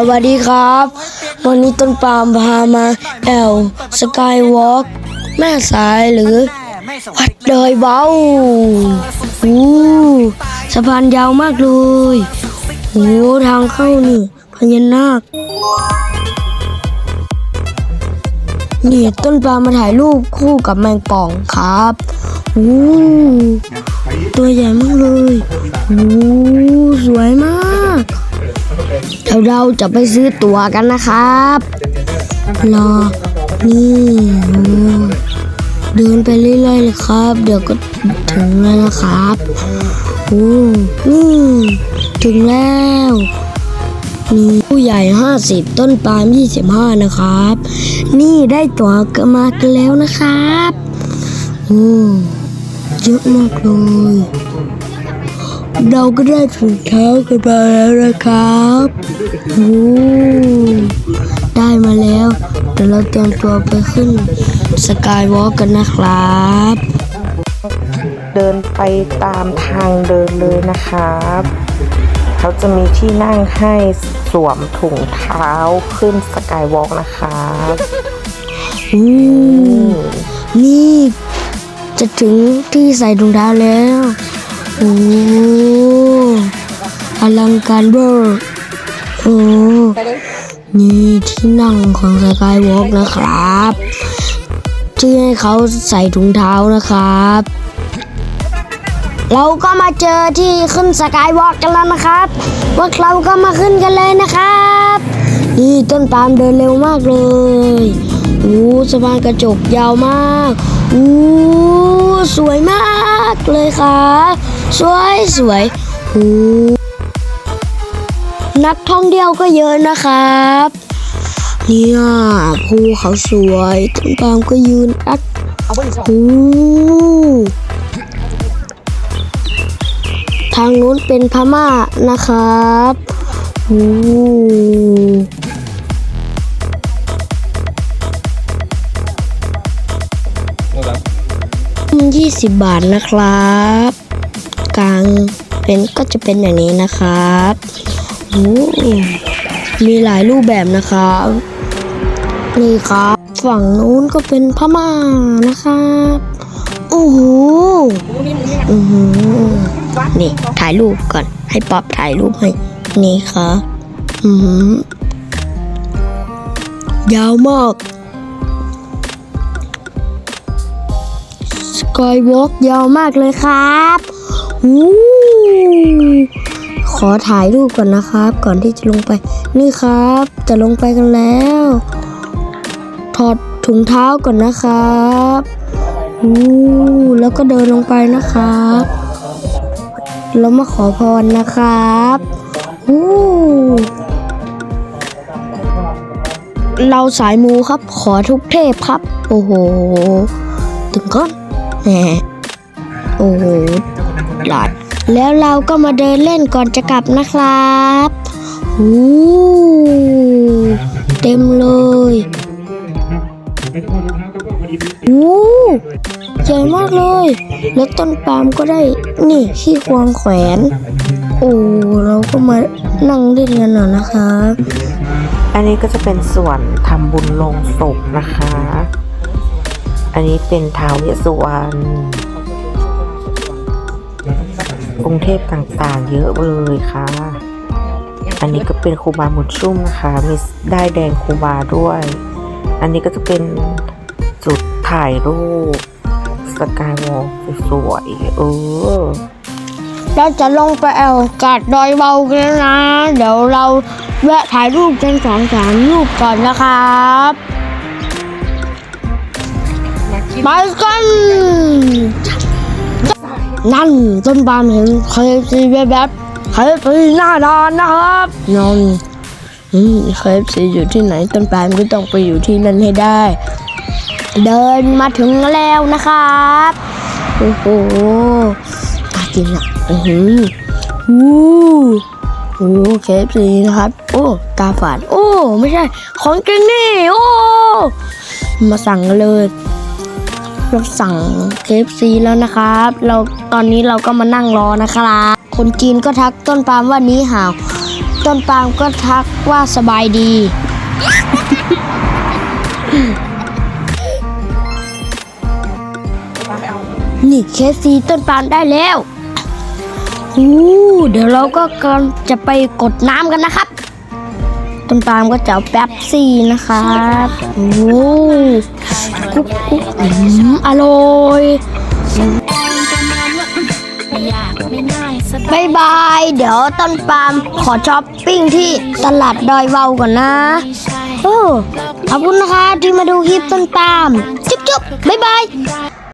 สวัสดีครับ วันนี้ต้นปามพามาแอลสกายวอล์กแม่สายหรือวัดเดยเบาอู้สะพานยาวมากเลยโอ้ทางเข้านี่พญานาคนี่ต้นปลามาถ่ายรูปคู่กับแมงป่องครับอู้ตัวใหญ่มากเลยอู้สวยมาก เดี๋ยวเราจะไปซื้อตั๋วกันนะครับรอนี่เดินไปเรื่อยๆเลยครับ เดี๋ยวก็ถึงแล้วนะครับโอ้นี่ถึงแล้วมีผู้ใหญ่ 50 ต้นปาล์ม25 นะครับ นี่ได้ตั๋วกันมากันแล้วนะครับ โอ้เยอะมากเลย เราก็ได้ถุงเท้ากันมาแล้วนะครับโอ้ได้มาแล้ว เดี๋ยวเราเตรียมตัวไปขึ้นสกายวอล์กกันนะครับ เดินไปตามทางเดินเลยนะครับ เขาจะมีที่นั่งให้สวมถุงเท้าขึ้นสกายวอล์กนะครับอืมนี่จะถึงที่ใส่ถุงเท้าแล้ว โอ้อลังการเบอร์โอ้นี่ที่นั่งของสกายวอล์กนะครับที่ให้เขาใส่ถุงเท้านะครับ เราก็มาเจอที่ขึ้นสกายวอล์กกันแล้วนะครับพวกเราก็มาขึ้นกันเลยนะครับ นี่ต้นปาล์มเดินเร็วมากเลยโอ้สะพานกระจกยาวมากโอ้สวยมากเลยค่ะ สวยสวยอู้นักท่องเที่ยวก็เยอะนะครับ เนี่ยภูเขาสวยต้นปาล์มก็ยืนอัดอู้ทางนู้นเป็นพม่านะครับอู้ยี่สิบบาทนะครับ เป็นก็จะเป็นอย่างนี้นะครับมีหลายรูปแบบนะครับนี่ครับ ฝั่งนู้นก็เป็นพม่านะครับโอ้โหนี่ถ่ายรูปก่อน ให้ป๊อปถ่ายรูปให้นี่ครับอืยาวมากสกายวอล์กยาวมากเลยครับ ขอถ่ายรูปก่อนนะครับ ก่อนที่จะลงไป นี่ครับ จะลงไปกันแล้ว ถอดถุงเท้าก่อนนะครับอู้แล้วก็เดินลงไปนะครับแล้วมาขอพรนะครับอู้เราสายมูครับ ขอทุกเทพครับ โอ้โห ถึงก่อนแหมโอ้โห หลอด แล้วเราก็มาเดินเล่นก่อนจะกลับนะครับอู้เต็มเลยอู้ใหญ่มากเลย แล้วต้นปาล์มก็ได้ นี่ขี้ควงแขวน โอ้ เราก็มานั่งเล่นกันหน่อยนะคะ อันนี้ก็จะเป็นส่วนทำบุญลงศพนะคะ อันนี้เป็นท้าวเวสสุวรรณ องค์เทพต่างๆ เยอะเลยค่ะ อันนี้ก็เป็นครูบาหมุดชุ่มนะคะ มีได้ายแดงครูบาด้วย อันนี้ก็จะเป็นจุดถ่ายรูปสกายวอล์กสวยๆเออเราจะลงไปแอลกาดดอยเบากันแล้วนะ เดี๋ยวเราแวะถ่ายรูปกันสองสามรูปก่อนนะครับไปกัน นั่นต้นปาล์มเห็นเคยซีแบบแบบเคยซีหน้าดอนนะครับนอนเคยซีอยู่ที่ไหนต้นปาล์มก็ต้องไปอยู่ที่นั่นให้ได้ เดินมาถึงแล้วนะครับโอ้โหตากินอะอือหืออู้โอ้เคฟซีนะครับ โอ้ ตาฝาดโอ้ ไม่ใช่ ของจริงนี่ โอ้ มาสั่งกันเลย เราสั่งเคฟซีแล้วนะครับ เราตอนนี้เราก็มานั่งรอนะครับ คนจีนก็ทักต้นปาล์มว่านี้หาว ต้นปาล์มก็ทักว่าสบายดี นี่เคสซีต้นปาล์มได้แล้วอู้เดี๋ยวเราก็กำลังจะไปกดน้ำกันนะครับ ต้นปาล์มก็จะเอาแป๊บซี่นะครับโอ้กุ๊กกุ๊กอืมอร่อยบายบาย เดี๋ยวต้นปาล์มขอช้อปปิ้งที่ตลาดดอยเวาก่อนนะโอ้ขอบคุณนะคะที่มาดูคลิปต้นปาล์มจุ๊บจุ๊บบายบาย